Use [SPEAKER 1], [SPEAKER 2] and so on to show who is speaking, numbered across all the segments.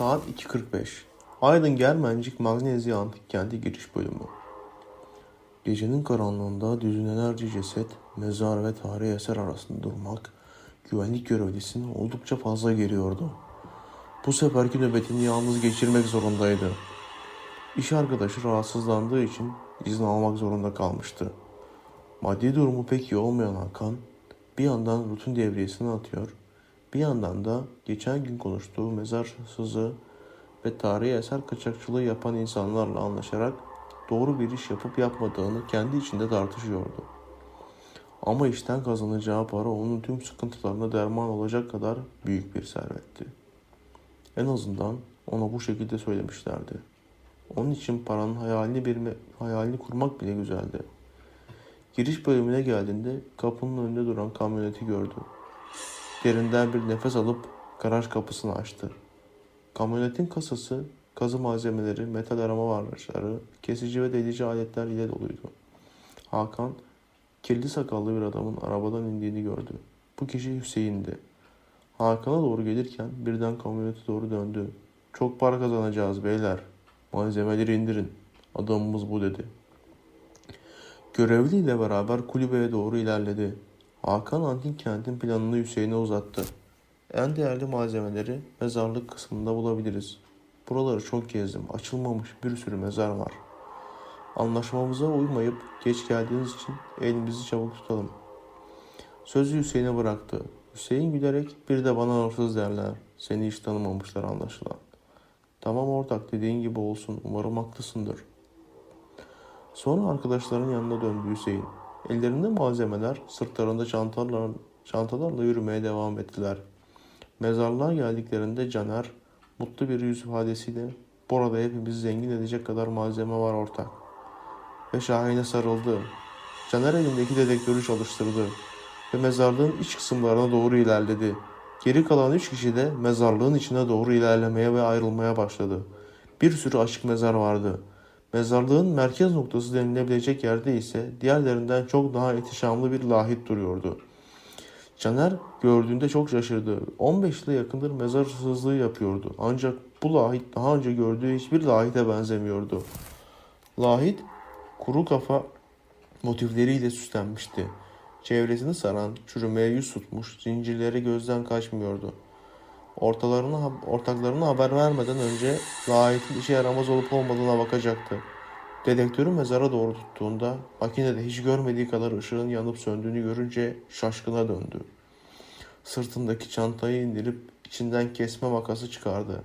[SPEAKER 1] Saat 2.45. Aydın Germencik Magnezya Antik Kenti giriş bölümü. Gecenin karanlığında düzinelerce ceset, mezar ve tarihi eser arasında durmak güvenlik görevlisini oldukça fazla geriyordu. Bu seferki nöbetini yalnız geçirmek zorundaydı. İş arkadaşı rahatsızlandığı için izin almak zorunda kalmıştı. Maddi durumu pek iyi olmayan Hakan bir yandan rutin devriyesini atıyor, bir yandan da geçen gün konuştuğu mezar hırsızı ve tarihi eser kaçakçılığı yapan insanlarla anlaşarak doğru bir iş yapıp yapmadığını kendi içinde tartışıyordu. Ama işten kazanacağı para onun tüm sıkıntılarına derman olacak kadar büyük bir servetti. En azından ona bu şekilde söylemişlerdi. Onun için paranın hayalini bir hayalini kurmak bile güzeldi. Giriş bölümüne geldiğinde kapının önünde duran kamyoneti gördü. Derinden bir nefes alıp garaj kapısını açtı. Kamyonetin kasası, kazı malzemeleri, metal arama araçları, kesici ve delici aletler ile doluydu. Hakan, kirli sakallı bir adamın arabadan indiğini gördü. Bu kişi Hüseyin'di. Hakan'a doğru gelirken birden kamyonete doğru döndü. Çok para kazanacağız beyler. Malzemeleri indirin. Adamımız bu dedi. Görevliyle beraber kulübeye doğru ilerledi. Hakan antik kentin planını Hüseyin'e uzattı. En değerli malzemeleri mezarlık kısmında bulabiliriz. Buraları çok gezdim. Açılmamış bir sürü mezar var. Anlaşmamıza uymayıp geç geldiğiniz için elimizi çabuk tutalım. Sözü Hüseyin'e bıraktı. Hüseyin gülerek bir de bana hırsız derler. Seni hiç tanımamışlar anlaşılan. Tamam ortak dediğin gibi olsun. Umarım haklısındır. Sonra arkadaşların yanına döndü Hüseyin. Ellerinde malzemeler, sırtlarında çantalar, çantalarla yürümeye devam ettiler. Mezarlığa geldiklerinde Caner mutlu bir yüz ifadesiyle burada hepimizi zengin edecek kadar malzeme var ortak. Ve Şahin'e sarıldı. Caner elindeki dedektörü çalıştırdı ve mezarlığın iç kısımlarına doğru ilerledi. Geri kalan üç kişi de mezarlığın içine doğru ilerlemeye ve ayrılmaya başladı. Bir sürü açık mezar vardı. Mezarlığın merkez noktası denilebilecek yerde ise diğerlerinden çok daha ihtişamlı bir lahit duruyordu. Caner gördüğünde çok şaşırdı. 15 yıla yakındır mezar hırsızlığı yapıyordu. Ancak bu lahit daha önce gördüğü hiçbir lahite benzemiyordu. Lahit kuru kafa motifleriyle süslenmişti. Çevresini saran, çürümeye yüz tutmuş zincirleri gözden kaçmıyordu. Ortalarına, ortaklarına haber vermeden önce lahitin işe yaramaz olup olmadığına bakacaktı. Dedektörü mezara doğru tuttuğunda makinede hiç görmediği kadar ışığın yanıp söndüğünü görünce şaşkına döndü. Sırtındaki çantayı indirip içinden kesme makası çıkardı.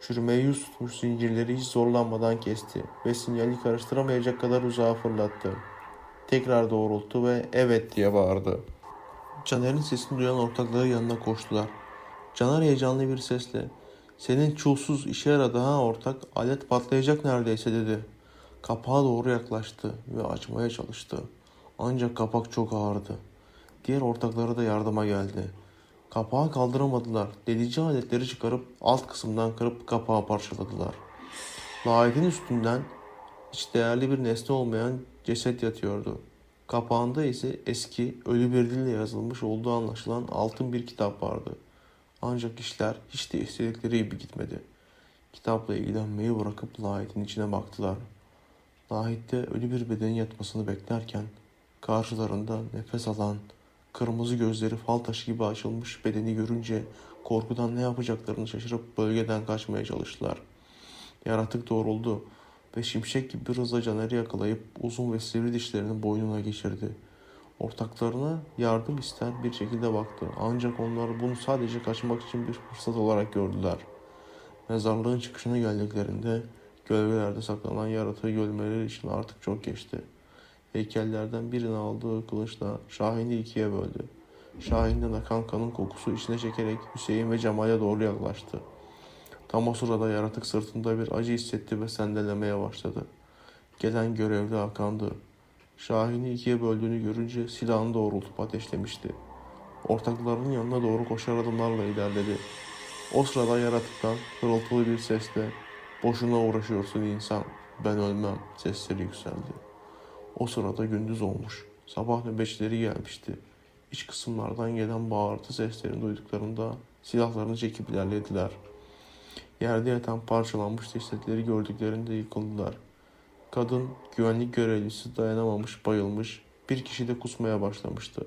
[SPEAKER 1] Çürümeye yüz tutmuş zincirleri hiç zorlanmadan kesti ve sinyali karıştıramayacak kadar uzağa fırlattı. Tekrar doğrulttu ve evet diye bağırdı. Caner'in sesini duyan ortakları yanına koştular. Caner heyecanlı bir sesle senin çulsuz işe yaradı ha ortak alet patlayacak neredeyse dedi. Kapağa doğru yaklaştı ve açmaya çalıştı. Ancak kapak çok ağırdı. Diğer ortakları da yardıma geldi. Kapağı kaldıramadılar. Delici aletleri çıkarıp alt kısımdan kırıp kapağı parçaladılar. Lahitin üstünden hiç değerli bir nesne olmayan ceset yatıyordu. Kapağında ise eski, ölü bir dille yazılmış olduğu anlaşılan altın bir kitap vardı. Ancak işler hiç de istedikleri gibi gitmedi. Kitapla ilgilenmeyi bırakıp lahitin içine baktılar. Lahitte ölü bir bedenin yatmasını beklerken karşılarında nefes alan, kırmızı gözleri fal taşı gibi açılmış bedeni görünce korkudan ne yapacaklarını şaşırıp bölgeden kaçmaya çalıştılar. Yaratık doğruldu ve şimşek gibi bir hızla Caner'i yakalayıp uzun ve sivri dişlerini boynuna geçirdi. Ortaklarına yardım ister bir şekilde baktı. Ancak onlar bunu sadece kaçmak için bir fırsat olarak gördüler. Mezarlığın çıkışına geldiklerinde gölgelerde saklanan yaratığı görmeleri için artık çok geçti. Heykellerden birini aldığı kılıçla Şahin'i ikiye böldü. Şahin'den akan kanın kokusu içine çekerek Hüseyin ve Cemal'e doğru yaklaştı. Tam o sırada yaratık sırtında bir acı hissetti ve sendelemeye başladı. Gelen görevli Hakan'dı. Şahin'i ikiye böldüğünü görünce silahını doğrultup ateşlemişti. Ortaklarının yanına doğru koşar adımlarla ilerledi. O sırada yaratıktan hırıltılı bir sesle boşuna uğraşıyorsun insan ben ölmem sesleri yükseldi. O sırada gündüz olmuş. Sabah nöbetçileri gelmişti. İç kısımlardan gelen bağırtı seslerini duyduklarında silahlarını çekip ilerlediler. Yerde yatan parçalanmış cesetleri gördüklerinde yıkıldılar. Kadın güvenlik görevlisi dayanamamış bayılmış bir kişi de kusmaya başlamıştı.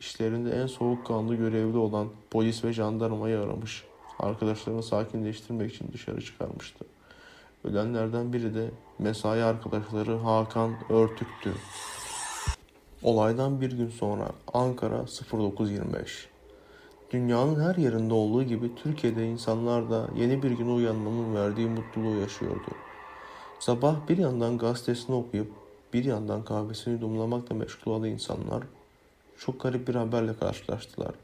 [SPEAKER 1] İşlerinde en soğukkanlı görevli olan polis ve jandarmayı aramış. Arkadaşlarını sakinleştirmek için dışarı çıkarmıştı. Ölenlerden biri de mesai arkadaşları Hakan Örtük'tü. Olaydan bir gün sonra Ankara 09.25 Dünyanın her yerinde olduğu gibi Türkiye'de insanlar da yeni bir güne uyanmanın verdiği mutluluğu yaşıyordu. Sabah bir yandan gazetesini okuyup bir yandan kahvesini yudumlamakla meşgul olan insanlar çok garip bir haberle karşılaştılar.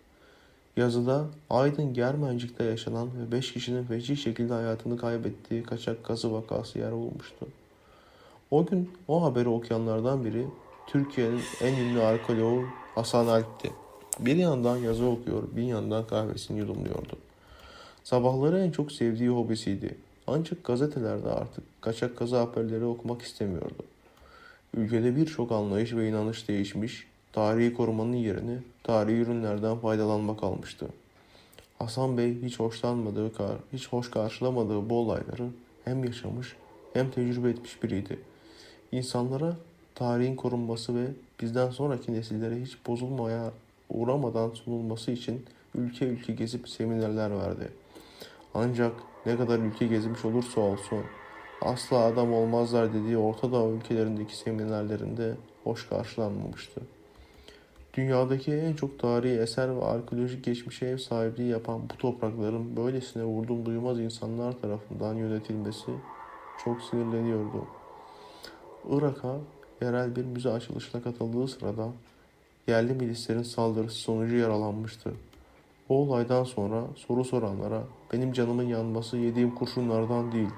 [SPEAKER 1] Yazıda Aydın Germencik'te yaşanan ve 5 kişinin feci şekilde hayatını kaybettiği kaçak kazı vakası yer bulmuştu. O gün o haberi okuyanlardan biri Türkiye'nin en ünlü arkeoloğu Hasan Alp'ti. Bir yandan yazı okuyor, bir yandan kahvesini yudumluyordu. Sabahları en çok sevdiği hobisiydi. Ancak gazetelerde artık kaçak kazı haberleri okumak istemiyordu. Ülkede birçok anlayış ve inanış değişmiş, tarihi korumanın yerini tarihi ürünlerden faydalanmak almıştı. Hasan Bey hiç hoşlanmadığı, kar- hiç hoş karşılamadığı bu olayları hem yaşamış hem tecrübe etmiş biriydi. İnsanlara tarihin korunması ve bizden sonraki nesillere hiç bozulmaya uğramadan sunulması için ülke ülke gezip seminerler verdi. Ancak ne kadar ülke gezmiş olursa olsun asla adam olmazlar dediği Orta Doğu ülkelerindeki seminerlerinde hoş karşılanmamıştı. Dünyadaki en çok tarihi eser ve arkeolojik geçmişe ev sahipliği yapan bu toprakların böylesine vurdum duymaz insanlar tarafından yönetilmesi çok sinirleniyordu. Irak'a yerel bir müze açılışına katıldığı sırada yerli milislerin saldırısı sonucu yaralanmıştı. O olaydan sonra soru soranlara benim canımın yanması yediğim kurşunlardan değil,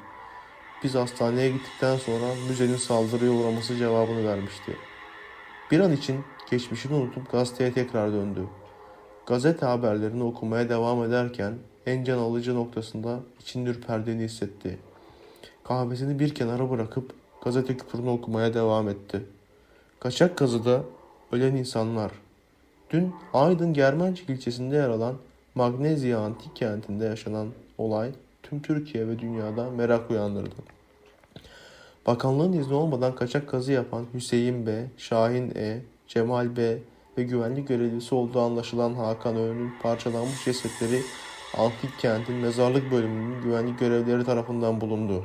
[SPEAKER 1] biz hastaneye gittikten sonra müzenin saldırıya uğraması cevabını vermişti. Bir an için geçmişini unutup gazeteye tekrar döndü. Gazete haberlerini okumaya devam ederken en can alıcı noktasında için ürperdiğini hissetti. Kahvesini bir kenara bırakıp gazete küpürünü okumaya devam etti. Kaçak kazıda ölen insanlar. Dün Aydın Germencik ilçesinde yer alan Magnezya Antik Kenti'nde yaşanan olay tüm Türkiye ve dünyada merak uyandırdı. Bakanlığın izni olmadan kaçak kazı yapan Hüseyin B, Şahin E, Cemal B ve güvenlik görevlisi olduğu anlaşılan Hakan Öğün'ün parçalanmış cesetleri Antik Kent'in mezarlık bölümünün güvenlik görevlileri tarafından bulundu.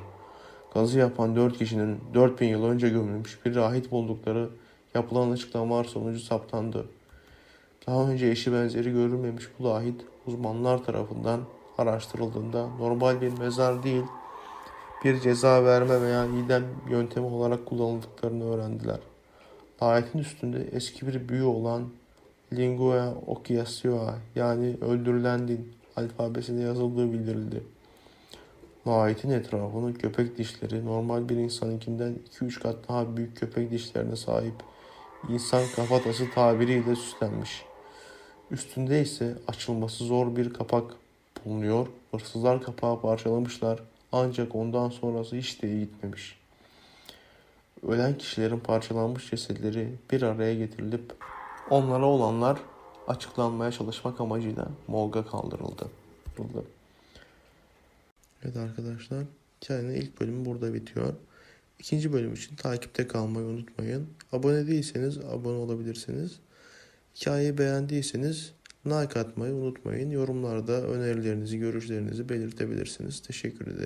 [SPEAKER 1] Kazı yapan 4 kişinin 4000 yıl önce gömülmüş bir rahip buldukları yapılan açıklamalar sonucu saptandı. Daha önce eşi benzeri görülmemiş bu lahit uzmanlar tarafından araştırıldığında normal bir mezar değil bir ceza verme veya idam yöntemi olarak kullanıldıklarını öğrendiler. Lahitin üstünde eski bir büyü olan Lingua Occiasioa yani öldürülen din alfabesinde yazıldığı bildirildi. Lahitin etrafını köpek dişleri normal bir insanınkinden 2-3 kat daha büyük köpek dişlerine sahip insan kafatası tabiriyle süslenmiş. Üstünde ise açılması zor bir kapak bulunuyor. Hırsızlar kapağı parçalamışlar ancak ondan sonrası hiç de iyi gitmemiş. Ölen kişilerin parçalanmış cesetleri bir araya getirilip onlara olanlar açıklanmaya çalışmak amacıyla morga kaldırıldı. Evet arkadaşlar, hikayenin ilk bölümü burada bitiyor. İkinci bölüm için takipte kalmayı unutmayın. Abone değilseniz abone olabilirsiniz. Hikayeyi beğendiyseniz like atmayı unutmayın. Yorumlarda önerilerinizi, görüşlerinizi belirtebilirsiniz. Teşekkür ederim.